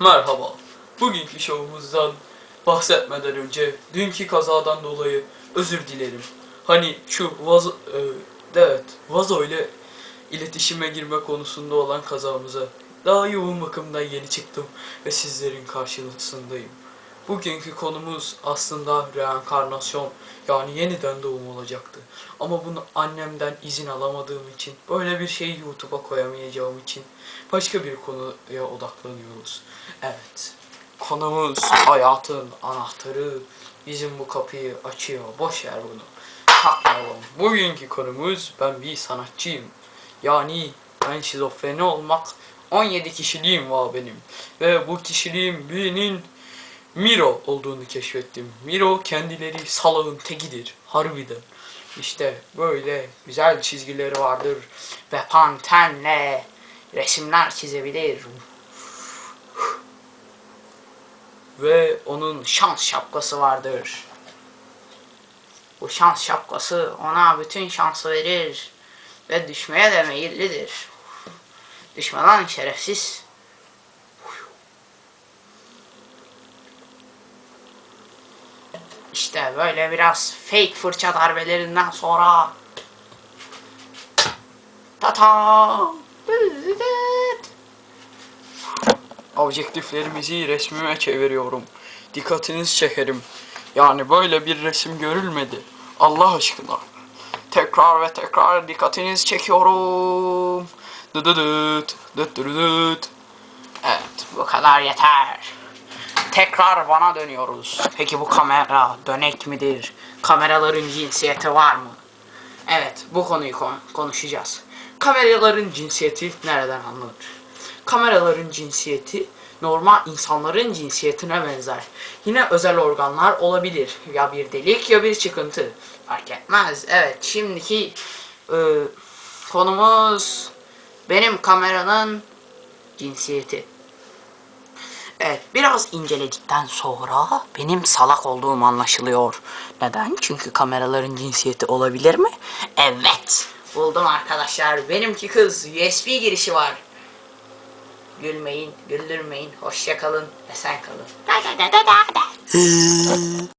Merhaba. Bugünkü şovumuzdan bahsetmeden önce dünkü kazadan dolayı özür dilerim. Hani şu vazo, e, evet, vazo ile iletişime girme konusunda olan kazamıza daha yoğun bakımdan yeni çıktım ve sizlerin karşısındayım. Bugünkü konumuz aslında reenkarnasyon yani yeniden doğum olacaktı. Ama bunu annemden izin alamadığım için böyle bir şeyi YouTube'a koyamayacağım için başka bir konuya odaklanıyoruz. Evet. Konumuz hayatın anahtarı. Bizim bu kapıyı açıyor. Boş ver bunu. Takmayalım. Bugünkü konumuz ben bir sanatçıyım. Yani ben şizofreni olmak 17 kişiliğim var benim. Ve bu kişiliğin birinin Miro olduğunu keşfettim. Miro kendileri salağın tekidir. Harbiden. İşte böyle güzel çizgileri vardır. Ve pantenle resimler çizebilir. Ve onun şans şapkası vardır. Bu şans şapkası ona bütün şansı verir. Ve düşmeye de meyillidir. Düşme lan şerefsiz. İşte böyle biraz fake fırça darbelerinden sonra Tata Objektiflerimizi resmime çeviriyorum. Dikkatinizi çekerim. Yani böyle bir resim görülmedi. Allah aşkına. Tekrar ve tekrar dikkatinizi çekiyorum. Dıdıdıt, dıdıdıt. Evet, bu kadar yeter. Tekrar bana dönüyoruz. Peki bu kamera dönek midir? Kameraların cinsiyeti var mı? Evet, bu konuyu kon- konuşacağız. Kameraların cinsiyeti nereden anlanır? Kameraların cinsiyeti normal insanların cinsiyetine benzer. Yine özel organlar olabilir. Ya bir delik ya bir çıkıntı. Fark etmez. Evet, şimdiki e, konumuz benim kameranın cinsiyeti. Evet, biraz inceledikten sonra benim salak olduğum anlaşılıyor. Neden? Çünkü kameraların cinsiyeti olabilir mi? Evet. Buldum arkadaşlar. Benimki kız. USB girişi var. Gülmeyin, güldürmeyin. Hoşça kalın, esen kalın. Da da da da da.